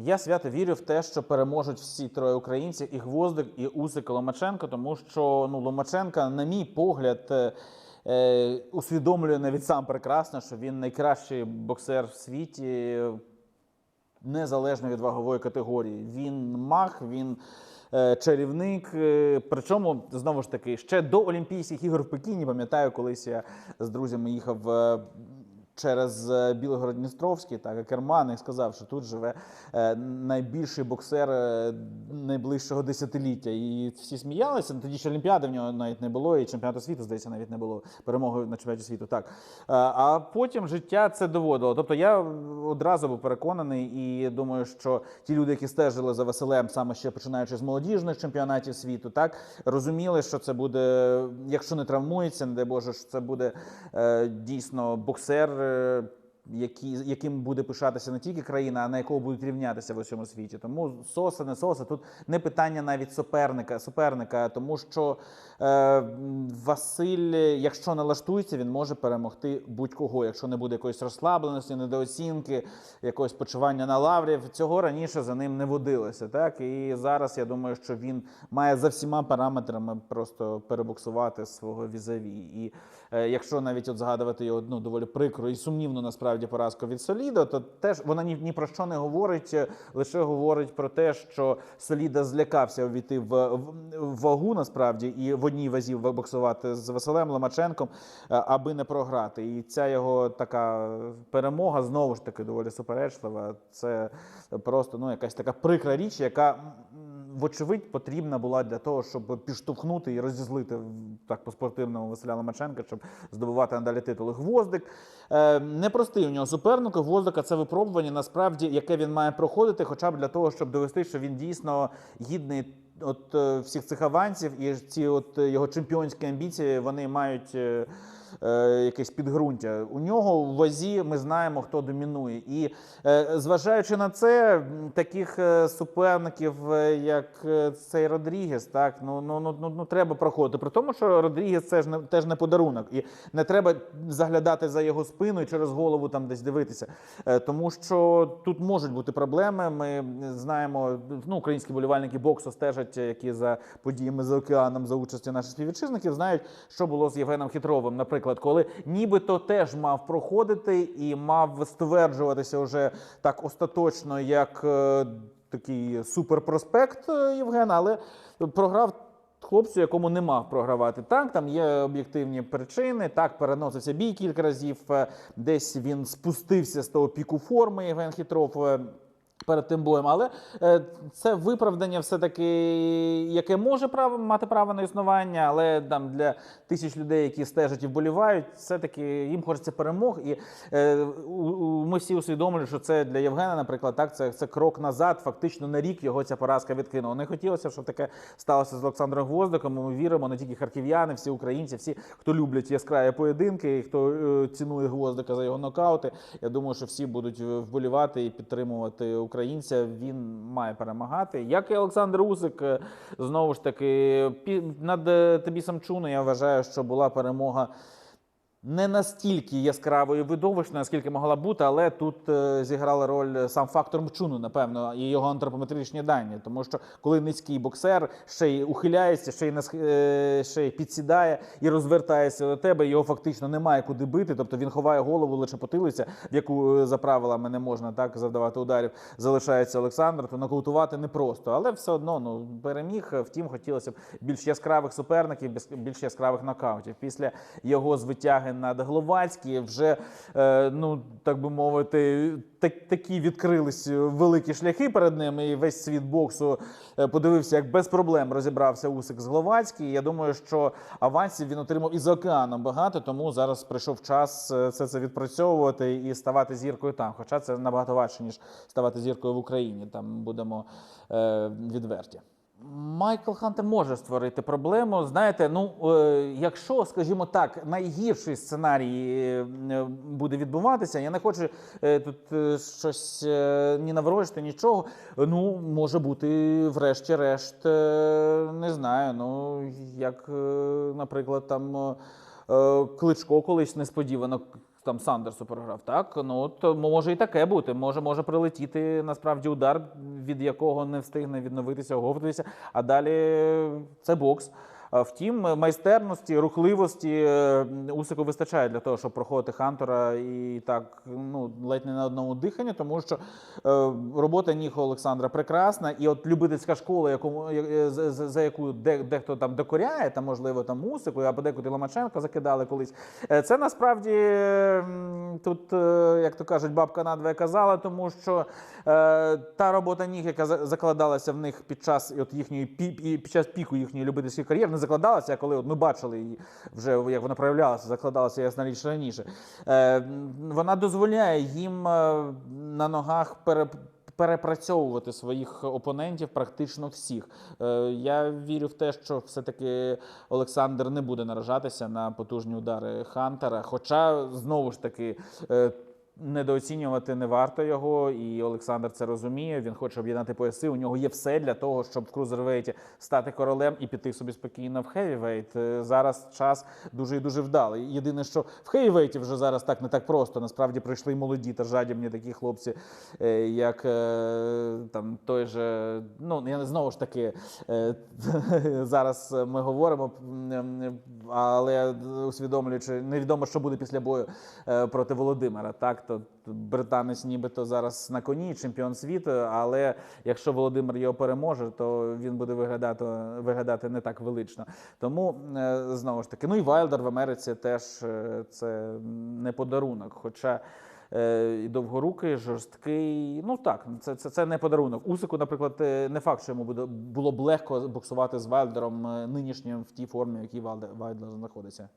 Я свято вірю в те, що переможуть всі троє українців, і Гвоздик, і Усик, і Ломаченко, тому що ну, Ломаченка, на мій погляд, е, е, усвідомлює навіть сам прекрасно, що він найкращий боксер в світі, незалежно від вагової категорії. Він мах, він е, чарівник. е, Причому, знову ж таки, ще до Олімпійських ігор в Пекіні, пам'ятаю, колись я з друзями їхав. Через е, Білгород-Дністровський, так, Керман, і сказав, що тут живе е, найбільший боксер е, найближчого десятиліття. І всі сміялися. Ну, Тоді ж Олімпіади в нього навіть не було, і чемпіонату світу, здається, навіть не було перемоги на чемпіонаті світу. Так. А потім життя це доводило. Тобто я одразу був переконаний і думаю, що ті люди, які стежили за Василем, саме ще починаючи з молодіжних чемпіонатів світу, так розуміли, що це буде, якщо не травмується, не дай Боже, що це буде дійсно боксер. Е, Які, яким буде пишатися не тільки країна, а на якого будуть рівнятися в усьому світі. Тому соса, не соса, тут не питання навіть суперника, суперника, тому що е, Василь, якщо налаштується, він може перемогти будь-кого, якщо не буде якоїсь розслабленості, недооцінки, якогось почування на лаврі. Цього раніше за ним не водилося. Так і зараз я думаю, що він має за всіма параметрами просто перебуксувати свого візаві. І е, якщо навіть от згадувати його ну, доволі прикро і сумнівно насправді поразку від Солідо, то теж вона ні, ні про що не говорить, е, лише говорить про те, що Соліда злякався увійти в, в, в вагу насправді і в одній вазі боксувати з Василем Ломаченком, е, аби не програти. І ця його така перемога знову ж таки доволі суперечлива. Це просто ну якась така прикра річ, яка. Вочевидь, потрібна була для того, щоб підштовхнути і розізлити так по спортивному Василя Ломаченка, щоб здобувати надалі титули. Гвоздик е, непростий у нього суперник. У Гвоздика це випробування, насправді, яке він має проходити, хоча б для того, щоб довести, що він дійсно гідний от е, всіх цих авансів, і ці от е, його чемпіонські амбіції вони мають. Е, якесь підґрунтя. У нього в вазі ми знаємо, хто домінує. І е, зважаючи на це, таких е, суперників, е, як е, цей Родрігес, так ну, ну, ну, ну, ну треба проходити. При тому, що Родрігес це ж не теж не подарунок, і не треба заглядати за його спину і через голову там десь дивитися. Е, тому що тут можуть бути проблеми. Ми знаємо, ну, українські болівальники боксу стежать, які за подіями за океаном за участю наших співвітчизників, знають, що було з Євгеном Хитровим, наприклад, коли нібито теж мав проходити і мав стверджуватися вже так остаточно, як е, такий суперпроспект е, Євгена, але програв. Хлопцю, якому не мав програвати. Так, там є об'єктивні причини. Так, переносився бій кілька разів. е, Десь він спустився з того піку форми Євген Хитров. Перед тим боєм, але е, це виправдання, все таки, яке може право мати право на існування, але там для тисяч людей, які стежать і вболівають, все таки їм хочеться перемог. І е, ми всі усвідомлюємо, що це для Євгена, наприклад, так це, це крок назад. Фактично на рік його ця поразка відкинула. Не хотілося, щоб таке сталося з Олександром Гвоздиком. Ми віримо не тільки харків'яни, всі українці, всі, хто люблять яскраві поєдинки, і хто е, цінує Гвоздика за його нокаути. Я думаю, що всі будуть вболівати і підтримувати українця. Він має перемагати. Як і Олександр Усик, е, знову ж таки, над Тобі Самчуну, я вважаю, що була перемога. Не настільки яскравою видовищною, наскільки могла бути, але тут е, зіграла роль сам фактор Мчуну, напевно, і його антропометричні дані. Тому що коли низький боксер ще й ухиляється, ще й нас е, ще й підсідає і розвертається до тебе, його фактично немає куди бити. Тобто він ховає голову лише потилиця, в яку е, за правилами не можна так завдавати ударів. Залишається Олександр, то нокаутувати непросто, але все одно ну переміг. Втім, хотілося б більш яскравих суперників, більш яскравих нокаутів. Після його звитяги над Гловацькі вже е, ну так би мовити, так, такі відкрились великі шляхи перед ним, і весь світ боксу е, подивився, як без проблем розібрався Усик з Гловацький. Я думаю, що авансів він отримав і за океаном багато, тому зараз прийшов час е, все це відпрацьовувати і ставати зіркою там. Хоча це набагато важче, ніж ставати зіркою в Україні. Там будемо е, відверті. Майкл Хантер може створити проблему. Знаєте, ну е, якщо, скажімо так, найгірший сценарій е, буде відбуватися, я не хочу е, тут е, щось е, ні наврочити, нічого. Ну, може бути, врешті-решт, е, не знаю. Ну, як, е, наприклад, там. е, Кличко колись несподівано там Сандерсу програв. Так, ну от може і таке бути. Може, може прилетіти насправді удар, від якого не встигне відновитися, оговтатися. А далі це бокс. Втім, майстерності, рухливості е, Усику вистачає для того, щоб проходити Хантера і так ну ледь не на одному диханні, тому що е, робота ніг Олександра прекрасна, і от любительська школа, якому е, за, яку де, дехто там докоряє, там можливо там Усику, а подекуди Ломаченко закидали колись. Це насправді тут, як то кажуть, бабка надвоє казала, тому що та робота ніг, яка закладалася в них під час от їхньої пі- пі- під час піку їхньої любительської кар'єри, не закладалася, а коли от ми бачили її вже як вона проявлялася, закладалася ясна річ раніше. Е, вона дозволяє їм е, на ногах пере перепрацьовувати своїх опонентів практично всіх. Е, Я вірю в те, що все-таки Олександр не буде наражатися на потужні удари Хантера. Хоча знову ж таки. Недооцінювати не варто його, і Олександр це розуміє. Він хоче об'єднати пояси. У нього є все для того, щоб в крузервейті стати королем і піти собі спокійно в хевівейт. Зараз час дуже і дуже вдалий. Єдине, що в хевівейті вже зараз так не так просто. Насправді прийшли молоді та жадібні такі хлопці, е, як е, там той же. Ну я не знову ж таки е, зараз ми говоримо, але усвідомлюючи, невідомо, що буде після бою проти Володимира. Так, то британець нібито зараз на коні, чемпіон світу. Але якщо Володимир його переможе, то він буде виглядати, виглядати не так велично. Тому е, знову ж таки, ну і Вайлдер в Америці теж е, це не подарунок. Хоча е, і довгорукий, жорсткий. Ну так, це, це, це не подарунок. Усику, наприклад, не факт, що йому буде було б легко боксувати з Вайлдером нинішнім в тій формі, в якій Вайлдер знаходиться.